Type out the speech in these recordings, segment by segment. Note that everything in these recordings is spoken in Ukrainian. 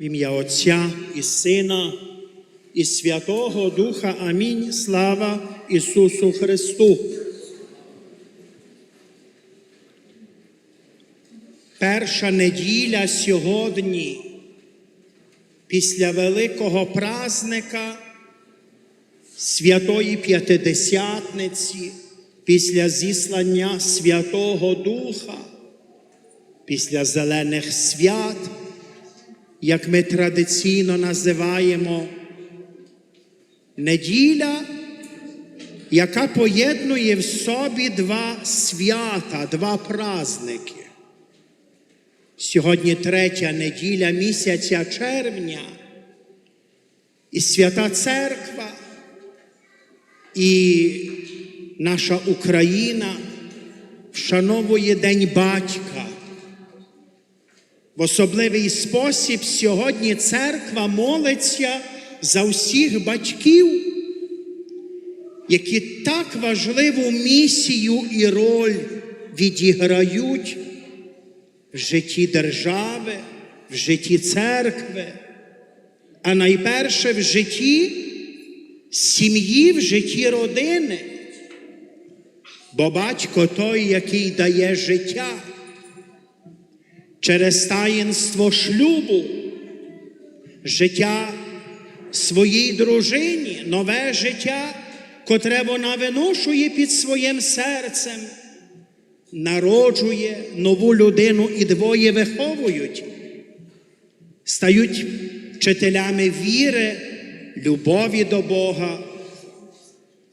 В ім'я Отця і Сина, і Святого Духа. Амінь. Слава Ісусу Христу. Перша неділя сьогодні, після Великого празника Святої П'ятидесятниці, після зіслання Святого Духа, після зелених свят, як ми традиційно називаємо, неділя, яка поєднує в собі два свята, два праздники. Сьогодні третя неділя місяця червня, і свята церква, і наша Україна вшановує День батька. В особливий спосіб сьогодні церква молиться за всіх батьків, які так важливу місію і роль відіграють в житті держави, в житті церкви, а найперше в житті сім'ї, в житті родини. Бо батько той, який дає життя через таїнство шлюбу, життя своїй дружині, нове життя, котре вона виношує під своїм серцем, народжує нову людину і двоє виховують, стають вчителями віри, любові до Бога,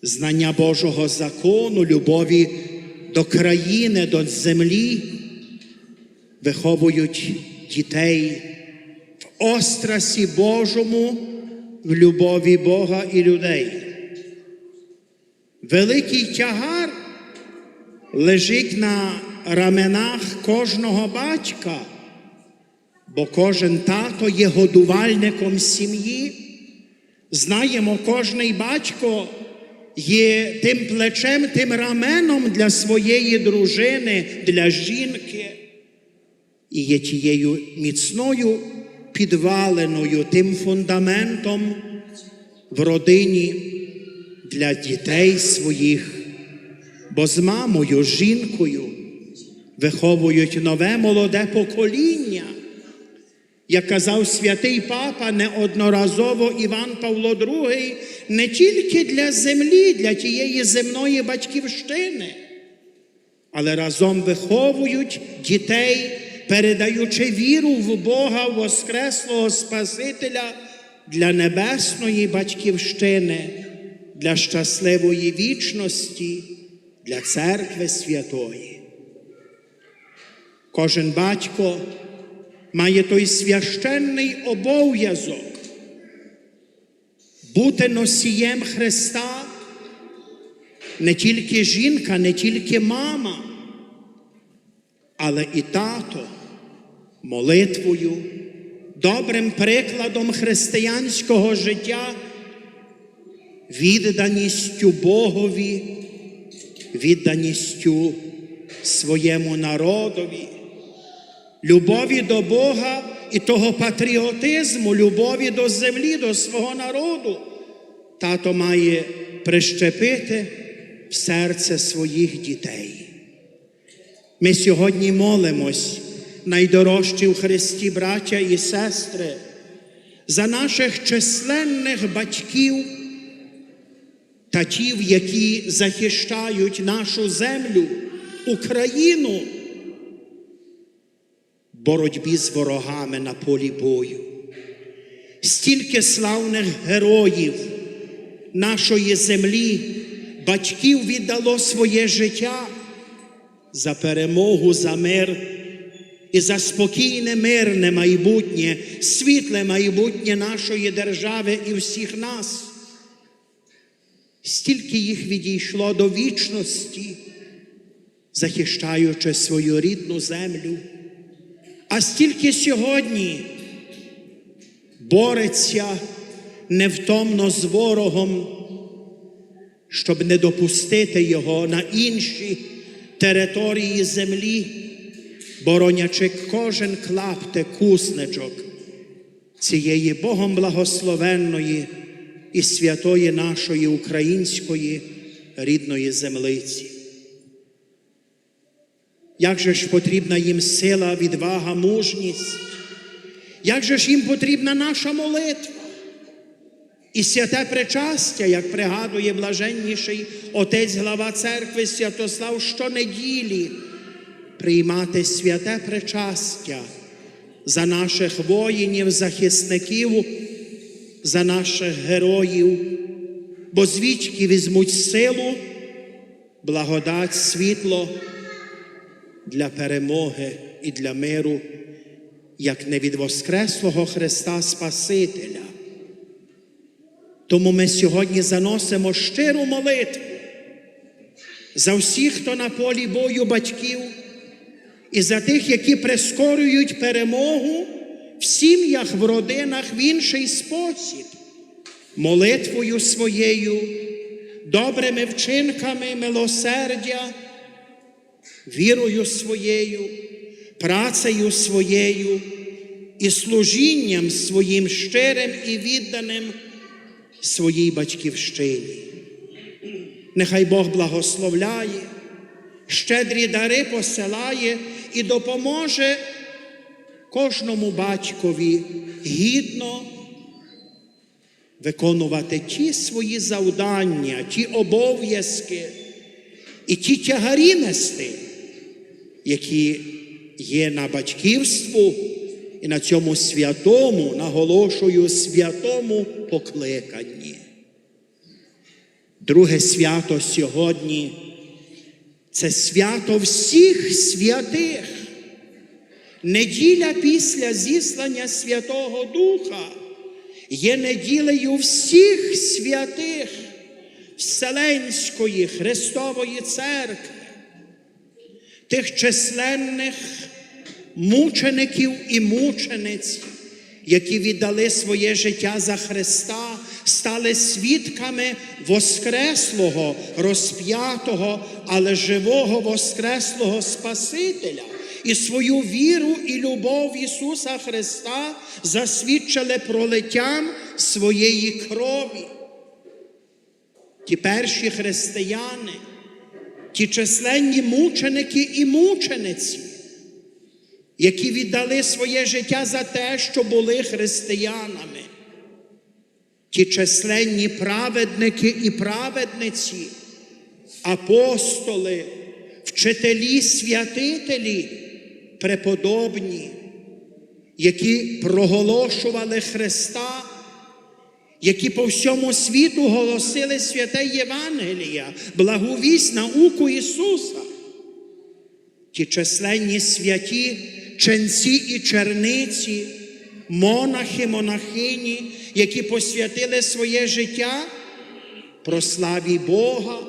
знання Божого закону, любові до країни, до землі виховують дітей в острасі Божому, в любові Бога і людей. Великий тягар лежить на раменах кожного батька, бо кожен тато є годувальником сім'ї. Знаємо, кожний батько є тим плечем, тим раменом для своєї дружини, для жінки і є тією міцною підваленою, тим фундаментом в родині для дітей своїх, бо з мамою, жінкою виховують нове молоде покоління. Як казав святий папа неодноразово Іван Павло II, не тільки для землі, для тієї земної батьківщини, але разом виховують дітей передаючи віру в Бога Воскреслого Спасителя для небесної батьківщини, для щасливої вічності, для церкви святої. Кожен батько має той священний обов'язок бути носієм Христа, не тільки жінка, не тільки мама але і тато молитвою, добрим прикладом християнського життя, відданістю Богові, відданістю своєму народові, любові до Бога і того патріотизму, любові до землі, до свого народу. Тато має прищепити в серце своїх дітей. Ми сьогодні молимось, найдорожчі в Христі, браття і сестри, за наших численних батьків, татів, які захищають нашу землю, Україну боротьбі з ворогами на полі бою. Стільки славних героїв нашої землі, батьків віддало своє життя за перемогу, за мир і за спокійне, мирне майбутнє, світле майбутнє нашої держави і всіх нас. Стільки їх відійшло до вічності, захищаючи свою рідну землю, а стільки сьогодні бореться невтомно з ворогом, щоб не допустити його на інші території землі, боронячи кожен клаптик кусничок цієї Богом благословенної і святої нашої української рідної землиці. Як же ж потрібна їм сила, відвага, мужність? Як же ж їм потрібна наша молитва? І святе причастя, як пригадує блаженніший отець глава церкви Святослав щонеділі, приймати святе причастя за наших воїнів, захисників, за наших героїв, бо звідки візьмуть силу, благодать, світло для перемоги і для миру, як не від Воскреслого Христа Спасителя. Тому ми сьогодні заносимо щиру молитву за всіх, хто на полі бою батьків, і за тих, які прискорюють перемогу в сім'ях, в родинах в інший спосіб, молитвою своєю, добрими вчинками милосердя, вірою своєю, працею своєю і служінням своїм щирим і відданим своїй батьківщині. Нехай Бог благословляє, щедрі дари посилає і допоможе кожному батькові гідно виконувати ті свої завдання, ті обов'язки і ті тягарі нести, які є на батьківству і на цьому святому, наголошую, святому покликанні. Друге свято сьогодні це свято всіх святих. Неділя після зіслання Святого Духа є неділею всіх святих Вселенської Христової Церкви, тих численних мучеників і мучениць, які віддали своє життя за Христа, стали свідками Воскреслого, розп'ятого, але живого Воскреслого Спасителя. І свою віру і любов Ісуса Христа засвідчили пролиттям своєї крові. Ті перші християни, ті численні мученики і мучениці, які віддали своє життя за те, що були християнами, ті численні праведники і праведниці, апостоли, вчителі, святителі, преподобні, які проголошували Христа, які по всьому світу голосили святе Євангелія, благовість науку Ісуса. Ті численні святі ченці і черниці, монахи, монахині, які посвятили своє життя прославі Бога,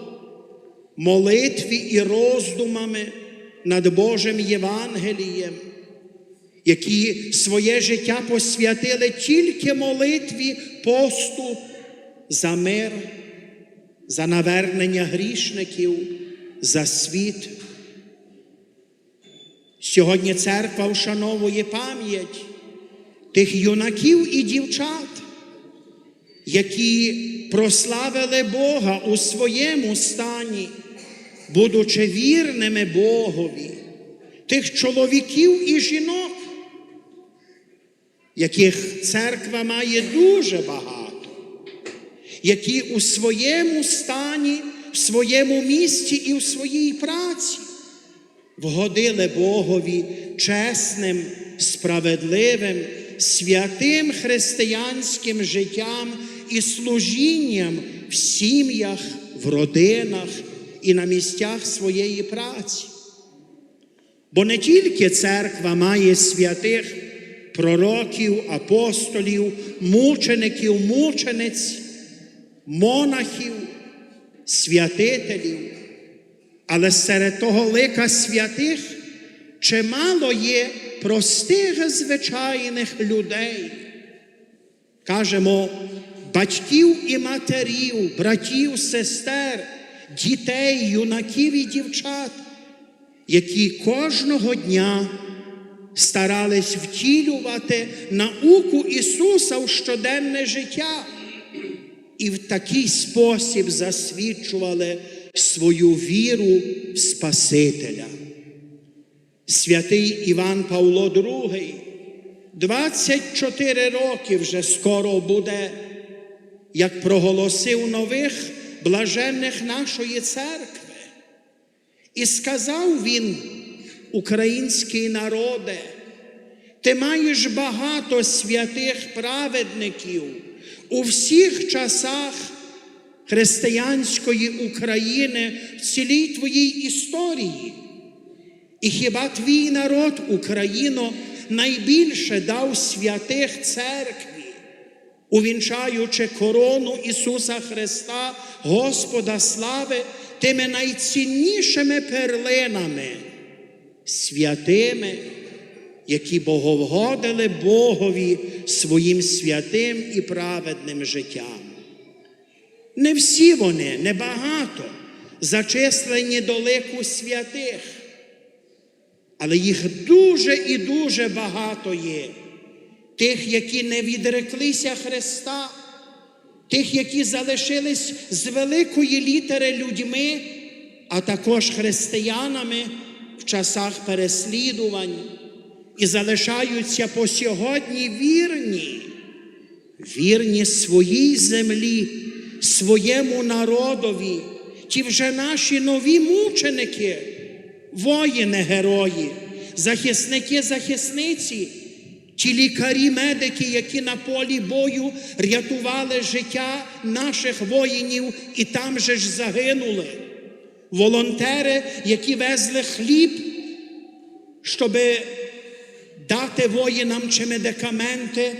молитві і роздумами над Божим Євангелієм, які своє життя посвятили тільки молитві посту за мир, за навернення грішників, за світ. Сьогодні церква вшановує пам'ять тих юнаків і дівчат, які прославили Бога у своєму стані, будучи вірними Богові, тих чоловіків і жінок, яких церква має дуже багато, які у своєму стані, в своєму місті і в своїй праці вгодили Богові чесним, справедливим, святим християнським життям і служінням в сім'ях, в родинах і на місцях своєї праці. Бо не тільки церква має святих пророків, апостолів, мучеників, мучениць, монахів, святителів, але серед того лика святих чимало є простих звичайних людей. Кажемо, батьків і матерів, братів, сестер, дітей, юнаків і дівчат, які кожного дня старались втілювати науку Ісуса в щоденне життя і в такий спосіб засвідчували свою віру в Спасителя. Святий Іван Павло II 24 роки вже скоро буде, як проголосив нових блаженних нашої церкви. І сказав він, український народе, ти маєш багато святих праведників у всіх часах християнської України в цілій твоїй історії. І хіба твій народ, Україно, найбільше дав святих церкві, увінчаючи корону Ісуса Христа, Господа слави, тими найціннішими перлинами, святими, які боговгодили Богові своїм святим і праведним життям. Не всі вони, небагато, зачислені до святих, але їх дуже і дуже багато є. Тих, які не відреклися Христа, тих, які залишились з великої літери людьми, а також християнами в часах переслідувань і залишаються по сьогодні вірні, вірні своїй землі, своєму народові, ті вже наші нові мученики, воїни, герої, захисники, захисниці, ті лікарі, медики, які на полі бою рятували життя наших воїнів і там же ж загинули. Волонтери, які везли хліб, щоби дати воїнам чи медикаменти,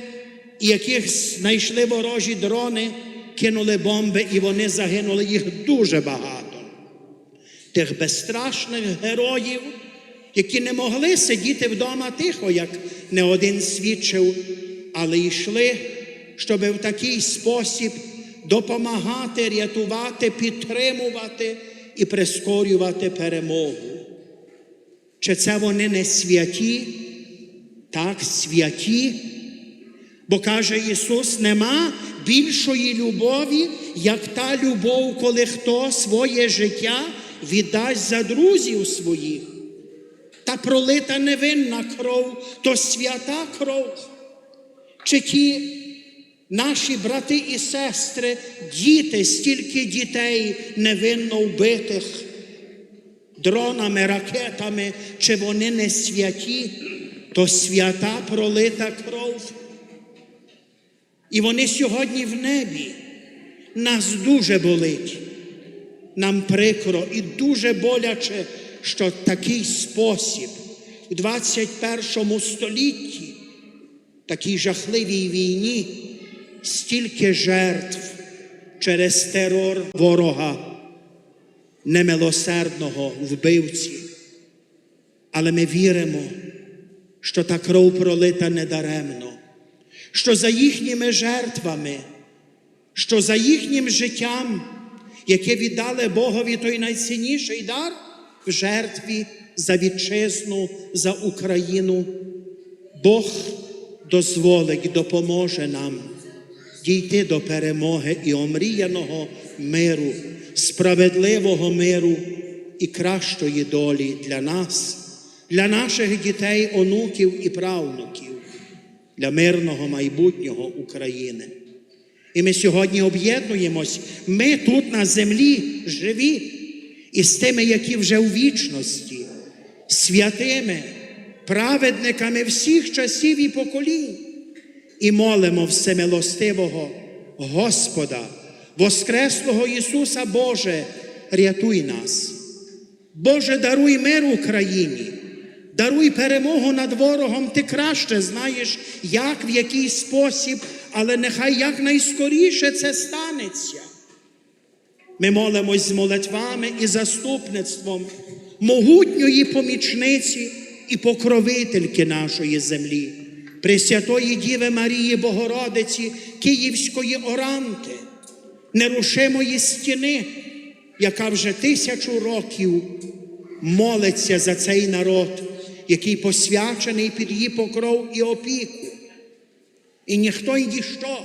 яких знайшли ворожі дрони, кинули бомби, і вони загинули. Їх дуже багато. Тих безстрашних героїв, які не могли сидіти вдома тихо, як не один свідчив, але йшли, щоб в такий спосіб допомагати, рятувати, підтримувати і прискорювати перемогу. Чи це вони не святі? Так, святі. Бо каже Ісус, нема більшої любові, як та любов, коли хто своє життя віддасть за друзів своїх. Та пролита невинна кров, то свята кров. Чи ті наші брати і сестри, діти, стільки дітей невинно вбитих дронами, ракетами, чи вони не святі, то свята пролита кров. І вони сьогодні в небі. Нас дуже болить. Нам прикро і дуже боляче, що такий спосіб у 21 столітті, такій жахливій війні, стільки жертв через терор ворога, немилосердного вбивці. Але ми віримо, що та кров пролита недаремно, що за їхніми жертвами, що за їхнім життям, яке віддали Богові той найцінніший дар в жертві за вітчизну, за Україну, Бог дозволить, допоможе нам дійти до перемоги і омріяного миру, справедливого миру і кращої долі для нас, для наших дітей, онуків і правнуків, для мирного майбутнього України. І ми сьогодні об'єднуємось, ми тут на землі живі, із тими, які вже у вічності, святими, праведниками всіх часів і поколінь, і молимо всемилостивого Господа, Воскреслого Ісуса Боже, рятуй нас. Боже, даруй мир Україні, даруй перемогу над ворогом, ти краще знаєш, як, в який спосіб, але нехай якнайскоріше це станеться. Ми молимось з молитвами і заступництвом могутньої помічниці і покровительки нашої землі, Пресвятої Діви Марії Богородиці, Київської Оранти, нерушимої стіни, яка вже тисячу років молиться за цей народ, який посвячений під її покров і опіку. І ніхто й ніщо,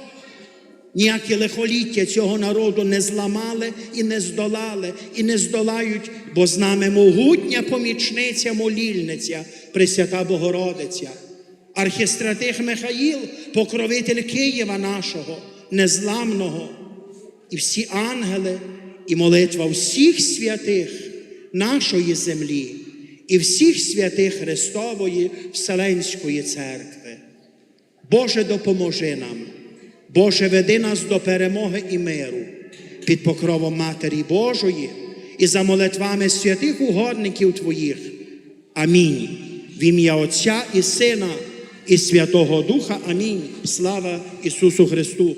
ніякі лихоліття цього народу не зламали і не здолали, і не здолають, бо з нами могутня помічниця, молільниця, Пресвята Богородиця. Архістратих Михаїл, покровитель Києва нашого, незламного, і всі ангели, і молитва всіх святих нашої землі, і всіх святих Христової Вселенської церкви. Боже, допоможи нам, Боже, веди нас до перемоги і миру під покровом Матері Божої і за молитвами святих угодників Твоїх. Амінь. В ім'я Отця і Сина, і Святого Духа. Амінь. Слава Ісусу Христу!